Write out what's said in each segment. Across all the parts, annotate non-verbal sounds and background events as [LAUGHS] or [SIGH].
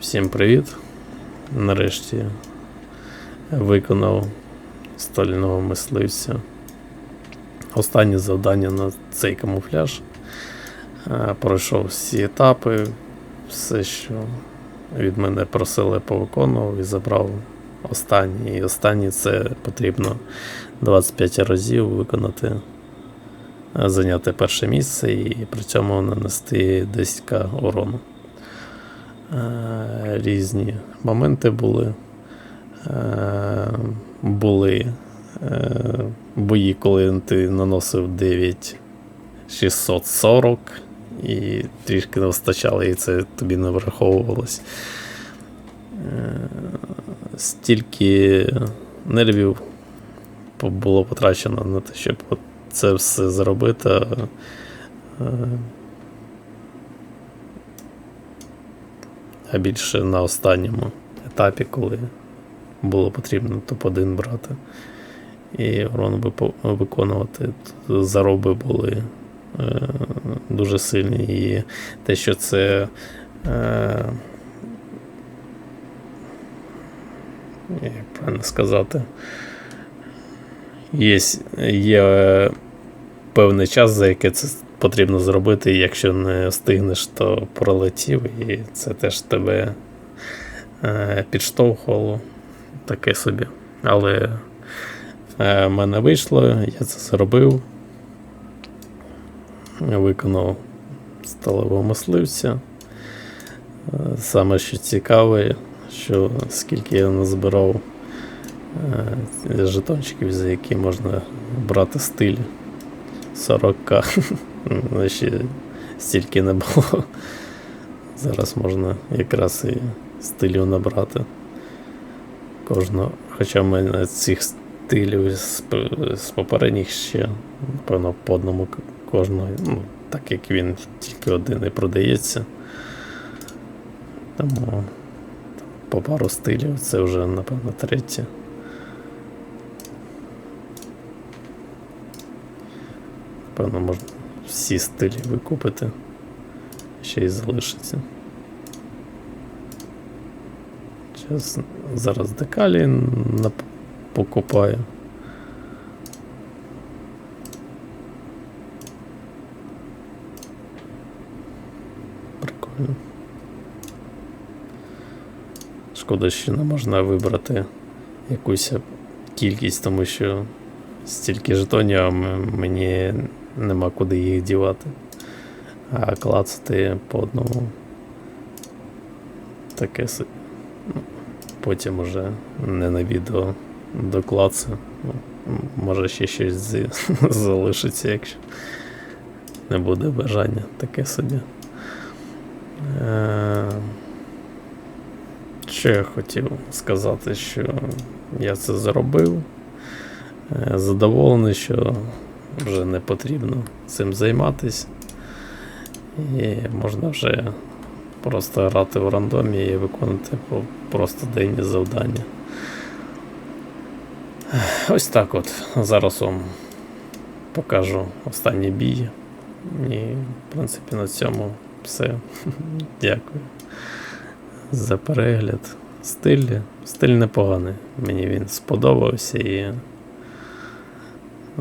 Всім привіт. Нарешті виконав стального мисливця. Останнє завдання на цей камуфляж. Е, Пройшов всі етапи, все, що від мене просили, повиконував і забрав останній. І останній це потрібно 25 разів виконати, е, зайняти перше місце і при цьому нанести 10к урону. Е, різні моменти були. Е, Були е, бої, коли ти наносив 9640 і трішки не вистачало, і це тобі не враховувалось. Стільки нервів було потрачено на те, щоб це все зробити. А більше на останньому етапі, коли було потрібно топ-1 брати і урон виконувати. Зароби були е, дуже сильні. І те, що це. Е, як правильно сказати, є, є е, певний час, за який це потрібно зробити, і якщо не встигнеш, то пролетів, і це теж тебе е, підштовхувало таке собі. Але е, в мене вийшло, я це зробив. Виконав сталевого мисливця. Е, Саме що цікаве, що скільки я назбирав жетончиків, за які можна брати стиль 40к. [LAUGHS] Ну, Ще стільки не було. Зараз можна якраз і стилів набрати. Кожного. Хоча в мене цих стилів з, попередніх ще, напевно, по одному кожного. Ну, так як він тільки один і продається. Тому по пару стилів це вже, напевно, третє. Напевно, можна всі стилі викупити. Ще й залишиться. Зараз, зараз декалі покупаю. Прикольно. Шкода, що не можна вибрати якусь кількість, тому що стільки жетонів, мені нема куди їх дівати. А клацати по одному. Таке. Ну, Потім уже не на відео доклацаю. Може ще щось з- [LAUGHS] залишиться, якщо не буде бажання таке собі. Е, Що я хотів сказати, що я це зробив. Е, Задоволений, що вже не потрібно цим займатися. І можна вже просто грати в рандомі і виконувати просто денні завдання. Ось так от. Зараз вам покажу останній бій. І, в принципі, на цьому все. [LAUGHS] Дякую за перегляд. Стиль, стиль непоганий. Мені він сподобався і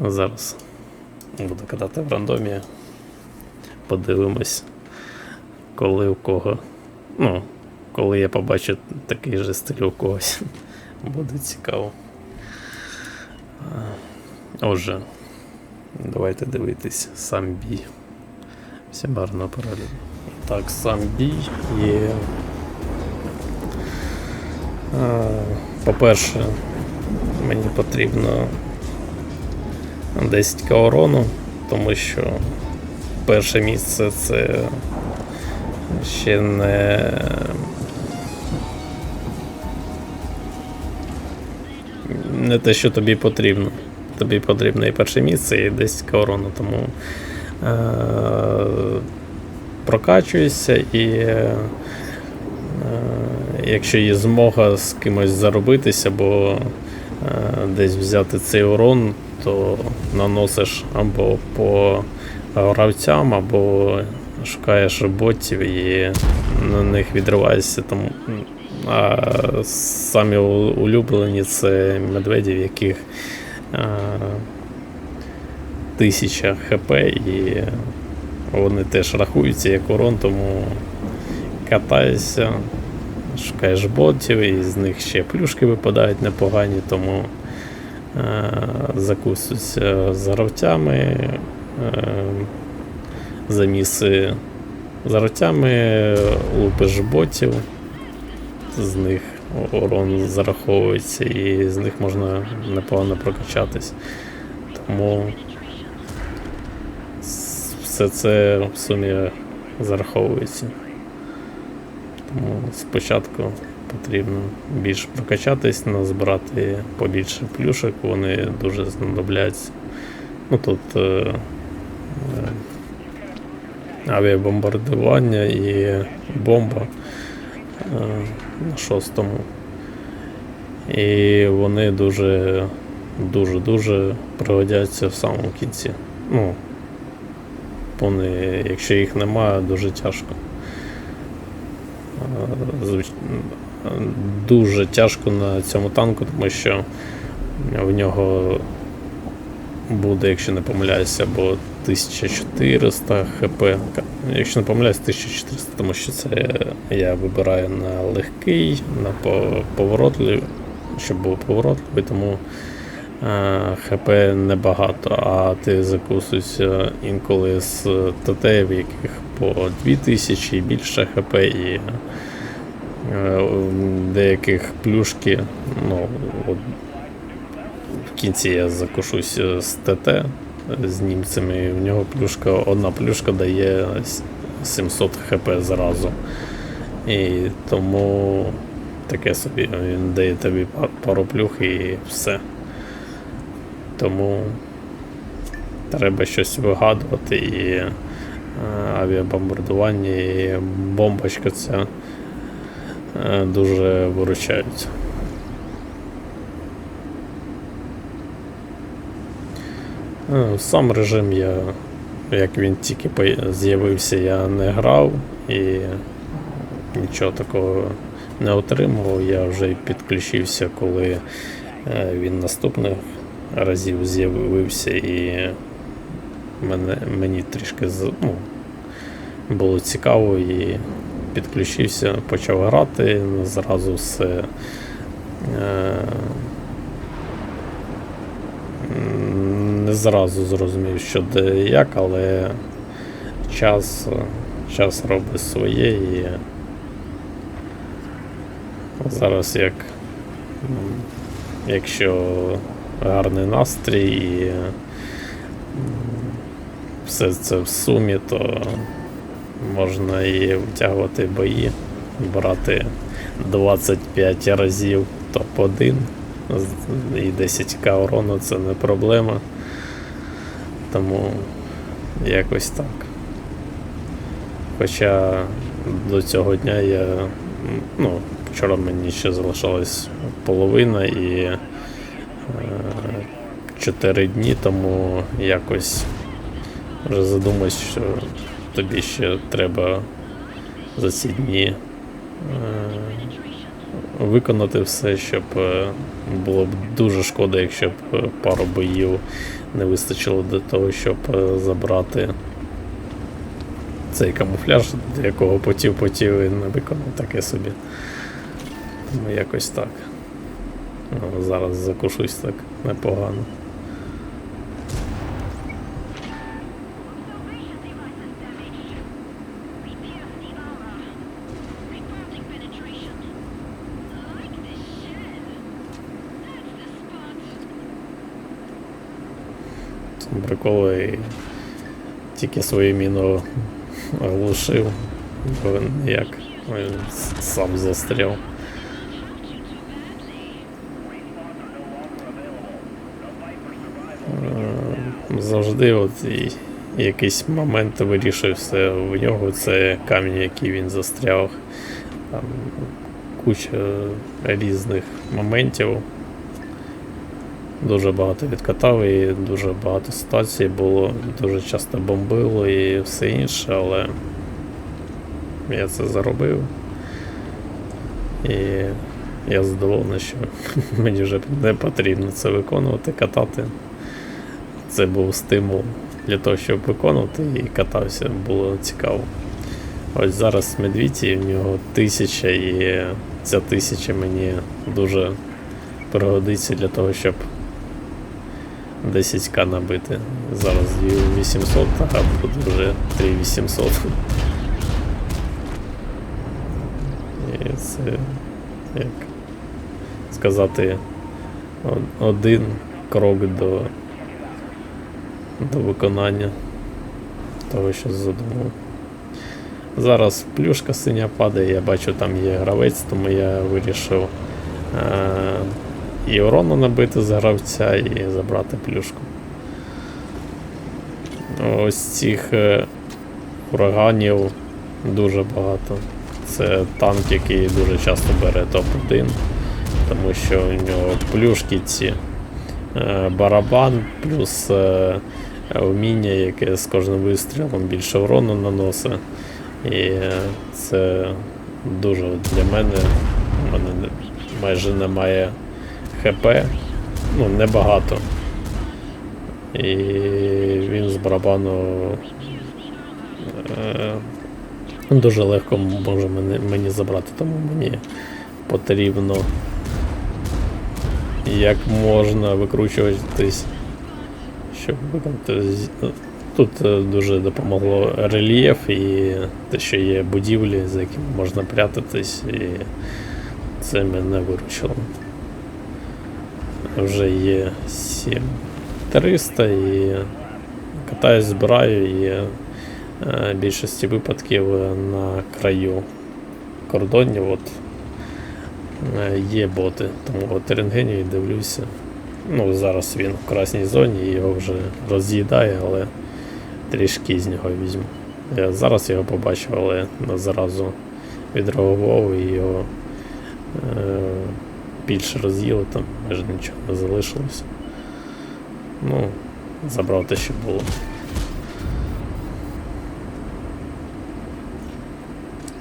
зараз буду катати в рандомі. Подивимось, коли у кого. Ну, коли я побачу такий же стиль у когось. [LAUGHS] Буде цікаво. Отже, давайте дивитись сам бій. Всім гарного перегляду. Так, сам бій є. По-перше, мені потрібно 10 урону, тому що перше місце це ще не. Не те, що тобі потрібно. Тобі потрібно і перше місце, і 10 урону, тому е- прокачуюся і е- якщо є змога з кимось заробитись або е- десь взяти цей урон, то наносиш або по гравцям, або шукаєш ботів і на них відриваєшся. Там, м, а самі улюблені це медведі, в яких а, тисяча хп, і вони теж рахуються як урон, тому катаєшся, шукаєш ботів, і з них ще плюшки випадають непогані, тому закусуються з е, заміси з гравцями, лупиш ботів, з них урон зараховується і з них можна непогано прокачатись. Тому все це в сумі зараховується. Тому спочатку потрібно більш прокачатись, назбирати побільше плюшок, вони дуже знадобляться. Ну тут е, е, авіабомбардування і бомба е, на шостому. І вони дуже дуже дуже пригодяться в самому кінці. Ну, вони, якщо їх немає, дуже тяжко. Е, звич- е, Дуже тяжко на цьому танку, тому що в нього буде, якщо не помиляюся, або 1400 хп. Якщо не помиляюсь, 1400, тому що це я вибираю на легкий, на по- поворотливий, щоб був поворотливий, тому е, ХП небагато, а ти закусуєшся інколи з ТТ, в яких по 2000 і більше ХП, і деяких плюшки, ну, от в кінці я закушусь з ТТ з німцями, і в нього плюшка, одна плюшка дає 700 хп зразу. І тому таке собі, він дає тобі пару плюх і все. Тому треба щось вигадувати і е, авіабомбардування, і бомбочка ця е, дуже виручають. Е, Сам режим я, як він тільки з'явився, я не грав і нічого такого не отримував. Я вже підключився, коли е, він наступних разів з'явився і мене, мені трішки ну, було цікаво і підключився, почав грати, зразу все. Е, не зразу зрозумів, що де як, але час, час робить своє і зараз як якщо гарний настрій і все це в сумі, то можна і витягувати бої, брати 25 разів топ-1 і 10к урону це не проблема. Тому якось так. Хоча до цього дня я. Ну, вчора мені ще залишалась половина і е, 4 дні, тому якось вже задумався, що тобі ще треба за ці дні е, виконати все, щоб е, було б дуже шкода, якщо б е, пару боїв не вистачило для того, щоб забрати цей камуфляж, до якого потів потів і не виконав таке собі. Тому якось так. Зараз закушусь так непогано. Там приколи тільки свою міну оглушив, бо він с- сам застряв. Е, Завжди от і якийсь момент вирішився в нього, це камінь, який він застряв. Там куча різних моментів. Дуже багато відкатав і дуже багато ситуацій було, дуже часто бомбило і все інше, але я це заробив. І я задоволений, що [LAUGHS] мені вже не потрібно це виконувати, катати. Це був стимул для того, щоб виконувати і катався, було цікаво. Ось зараз медвіті, в нього тисяча, і ця тисяча мені дуже пригодиться для того, щоб 10к набити. Зараз 2800, а буде вже 3800. І це як сказати один крок до, до виконання того, що задумав. Зараз плюшка синя падає, я бачу, там є гравець, тому я вирішив е- і урону набити з гравця і забрати плюшку. Ось цих е, ураганів дуже багато. Це танк, який дуже часто бере топ-1, тому що у нього плюшки ці е, барабан, плюс е, вміння, яке з кожним вистрілом більше урону наносить. І це дуже для мене, у мене майже немає ХП, ну небагато. І він з барабану е, дуже легко може мене, мені забрати, тому мені потрібно як можна викручуватись, щоб виконати. Тут е, дуже допомогло рельєф і те, що є будівлі, за якими можна прятатись, і це мене виручило. Вже є 7300 і катаюсь, збираю і е, в більшості випадків е, на краю кордонів от, е, є боти. Тому от рентгенію дивлюся. Ну, зараз він в красній зоні його вже роз'їдає, але трішки з нього візьму. Я зараз його побачив, але зразу відреагував і його е, більше роз'їли, там майже нічого не залишилося. Ну, забрав те, що було.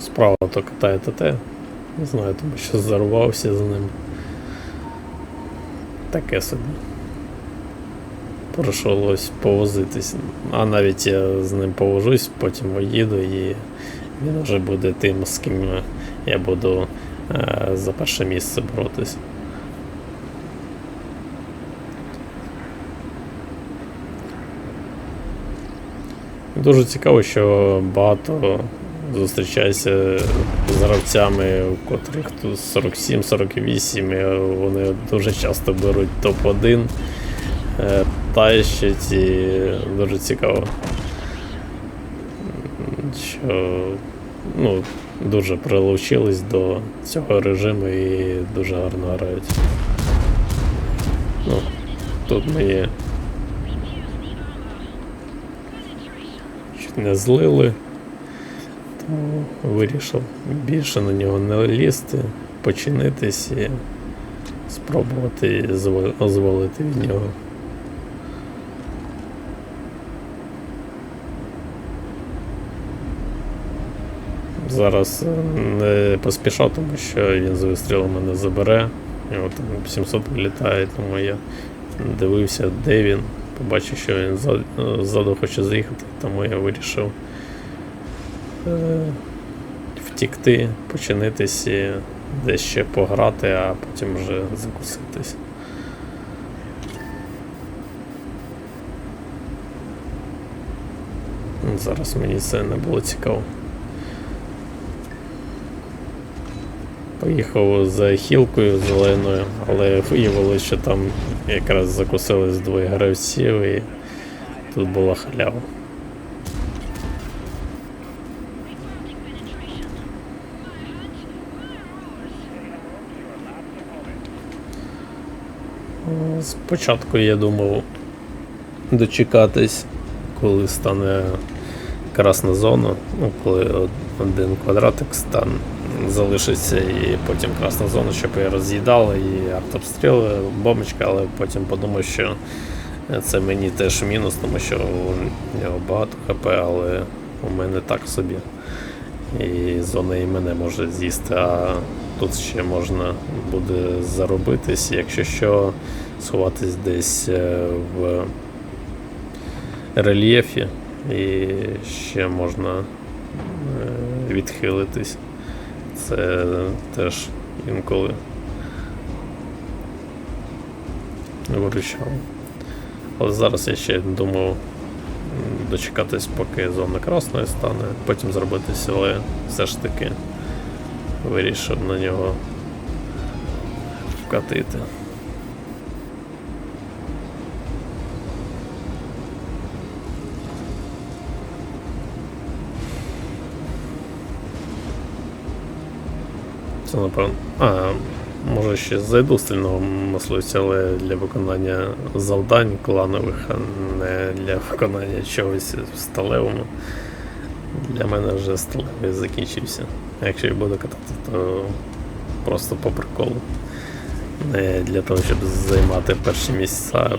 Справа то катає ТТ. Не знаю, тому що зарвався з ним. Таке собі. Прийшлось повозитись. А навіть я з ним повожусь, потім поїду і він вже буде тим, з ким я буду е, за перше місце боротись. Дуже цікаво, що багато зустрічаюся з гравцями, у котрих тут 47-48, вони дуже часто беруть топ-1, е, тащать і дуже цікаво. Що ну, дуже прилучились до цього режиму і дуже гарно грають. Ну, тут мені не злили, тому вирішив більше на нього не лізти, починитись і спробувати звалити від нього. Зараз е, не поспішав, тому що він з вистрілом мене забере. У нього там 700 вилітає, тому я дивився, де він. Побачив, що він ззаду- хоче заїхати, тому я вирішив е, втікти, починитись і десь ще пограти, а потім вже закуситись. Зараз мені це не було цікаво. Поїхав за хілкою зеленою, але виявилося, що там якраз закусились двоє гравців і тут була халява. Спочатку я думав дочекатись, коли стане красна зона, ну, коли один квадратик стан залишиться і потім красна зона, щоб її роз'їдали, і артобстріли, бомбочка, але потім подумав, що це мені теж мінус, тому що у нього багато ХП, але у мене так собі. І зона і мене може з'їсти, а тут ще можна буде заробитись, якщо що, сховатись десь е, в рельєфі і ще можна е, відхилитись. Це теж інколи виручало. Але зараз я ще думав дочекатись, поки зона красною стане, потім зробити але все ж таки вирішив на нього вкатити. Це напевно. А, може ще з стильного мисливця, але для виконання завдань кланових, а не для виконання чогось в сталевому. Для мене вже сталевий закінчився. Якщо я буду катати, то просто по приколу. Не для того, щоб займати перші місця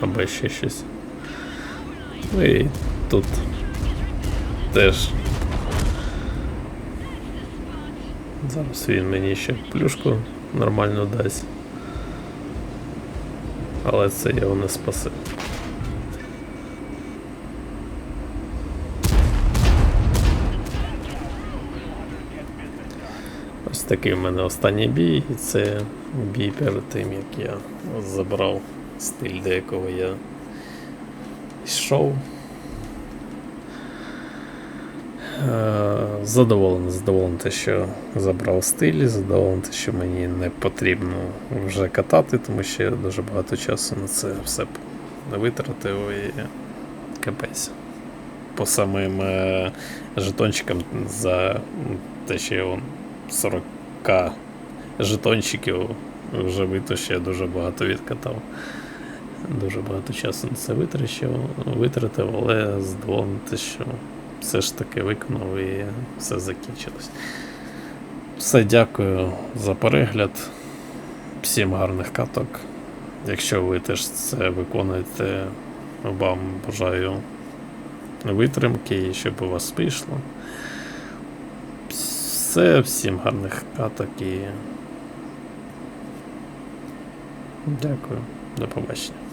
або ще щось. Ну і тут теж Зараз він мені ще плюшку нормально дасть. Але це його не спасе. Ось такий в мене останній бій, і це бій перед тим, як я забрав стиль, до якого я йшов. Задоволений, задоволений те, що забрав стиль, задоволений те, що мені не потрібно вже катати, тому що я дуже багато часу на це все витратив і капець. По самим е, жетончикам за те, що я 40 жетончиків вже вито, я дуже багато відкатав. Дуже багато часу на це витрачив, витратив, але задоволений те, що все ж таки виконав і все закінчилось. Все, дякую за перегляд. Всім гарних каток. Якщо ви теж це виконуєте, вам бажаю витримки і щоб у вас вийшло. Все, всім гарних каток і дякую. До побачення.